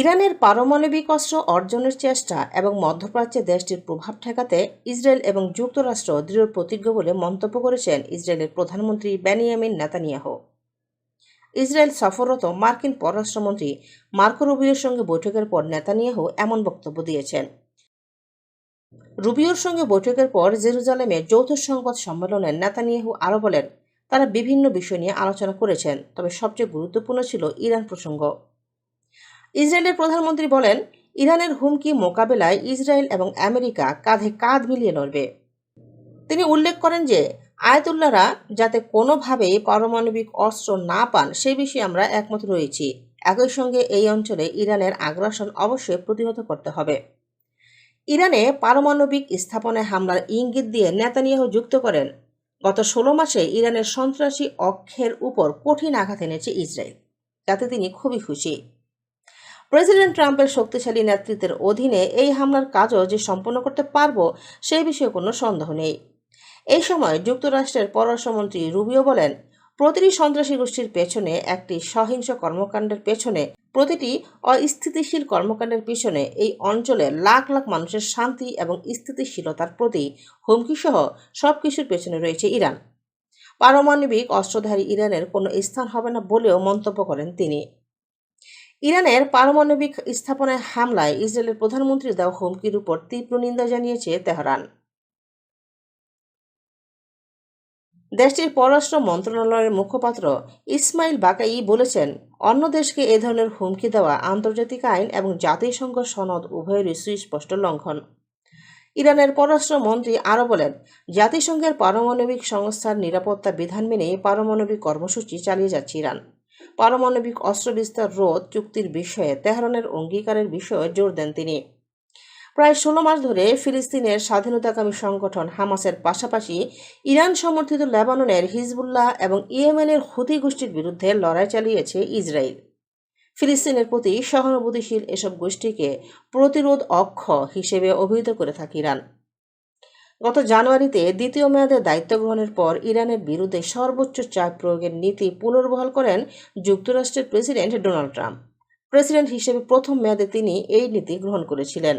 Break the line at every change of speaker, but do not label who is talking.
ইরানের পারমাণবিক অস্ত্র অর্জনের চেষ্টা এবং মধ্যপ্রাচ্যে দেশটির প্রভাব ঠেকাতে ইসরায়েল এবং যুক্তরাষ্ট্র দৃঢ় প্রতিজ্ঞ বলে মন্তব্য করেছেন ইসরায়েলের প্রধানমন্ত্রী বেনিয়ামিন নেতানিয়াহ ইসরায়েল সফররত মার্কিন পররাষ্ট্রমন্ত্রী মার্কো রুবিওর সঙ্গে বৈঠকের পর নেতানিয়াহ এমন বক্তব্য দিয়েছেন রুবিওর সঙ্গে বৈঠকের পর জেরুজালেমে যৌথ সংবাদ সম্মেলনে নেতানিয়াহ আরও বলেন তারা বিভিন্ন বিষয় নিয়ে আলোচনা করেছেন তবে সবচেয়ে গুরুত্বপূর্ণ ছিল ইরান প্রসঙ্গ ইসরায়েলের প্রধানমন্ত্রী বলেন ইরানের হুমকি মোকাবেলায় ইসরায়েল এবং আমেরিকা কাঁধে কাঁধ মিলিয়ে লড়বে তিনি উল্লেখ করেন যে আয়তুল্লারা যাতে কোনোভাবেই পারমাণবিক অস্ত্র না পান সে বিষয়ে আমরা একমত রয়েছি একই সঙ্গে এই অঞ্চলে ইরানের আগ্রাসন অবশ্যই প্রতিহত করতে হবে ইরানে পারমাণবিক স্থাপনে হামলার ইঙ্গিত দিয়ে নেতানিয়াহু যুক্ত করেন গত ষোলো মাসে ইরানের সন্ত্রাসী অক্ষের উপর কঠিন আঘাত এনেছে ইসরায়েল তাতে তিনি খুবই খুশি প্রেসিডেন্ট ট্রাম্পের শক্তিশালী নেতৃত্বের অধীনে এই হামলার কাজও যে সম্পন্ন করতে পারব সেই বিষয়ে কোনো সন্দেহ নেই এই সময় যুক্তরাষ্ট্রের পররাষ্ট্রমন্ত্রী রুবিও বলেন প্রতিটি সন্ত্রাসী গোষ্ঠীর পেছনে একটি সহিংস কর্মকাণ্ডের পেছনে প্রতিটি অস্থিতিশীল কর্মকাণ্ডের পিছনে এই অঞ্চলে লাখ লাখ মানুষের শান্তি এবং স্থিতিশীলতার প্রতি হুমকিসহ সব কিছুর পেছনে রয়েছে ইরান পারমাণবিক অস্ত্রধারী ইরানের কোনো স্থান হবে না বলেও মন্তব্য করেন তিনি ইরানের পারমাণবিক স্থাপনায় হামলায় ইসরায়েলের প্রধানমন্ত্রী দেওয়া হুমকির উপর তীব্র নিন্দা জানিয়েছে তেহরান দেশটির পররাষ্ট্র মন্ত্রণালয়ের মুখপাত্র ইসমাইল বাকাই বলেছেন অন্য দেশকে এ ধরনের হুমকি দেওয়া আন্তর্জাতিক আইন এবং জাতিসংঘ সনদ উভয়েরই সুস্পষ্ট লঙ্ঘন ইরানের পররাষ্ট্রমন্ত্রী আরও বলেন জাতিসংঘের পারমাণবিক সংস্থার নিরাপত্তা বিধান মেনে পারমাণবিক কর্মসূচি চালিয়ে যাচ্ছে ইরান পারমাণবিক অস্ত্র বিস্তার রোধ চুক্তির বিষয়ে তেহরানের অঙ্গীকারের বিষয়ে জোর দেন তিনি প্রায় ষোলো মাস ধরে ফিলিস্তিনের স্বাধীনতাকামী সংগঠন হামাসের পাশাপাশি ইরান সমর্থিত লেবাননের হিজবুল্লাহ এবং ইয়েমেনের ক্ষতি গোষ্ঠীর বিরুদ্ধে লড়াই চালিয়েছে ইসরায়েল ফিলিস্তিনের প্রতি সহানুভূতিশীল এসব গোষ্ঠীকে প্রতিরোধ অক্ষ হিসেবে অভিহিত করে থাকে ইরান গত জানুয়ারিতে দ্বিতীয় মেয়াদে দায়িত্ব গ্রহণের পর ইরানের বিরুদ্ধে সর্বোচ্চ চাপ প্রয়োগের নীতি পুনর্বহাল করেন যুক্তরাষ্ট্রের প্রেসিডেন্ট ডোনাল্ড ট্রাম্প প্রেসিডেন্ট হিসেবে প্রথম মেয়াদে তিনি এই নীতি গ্রহণ করেছিলেন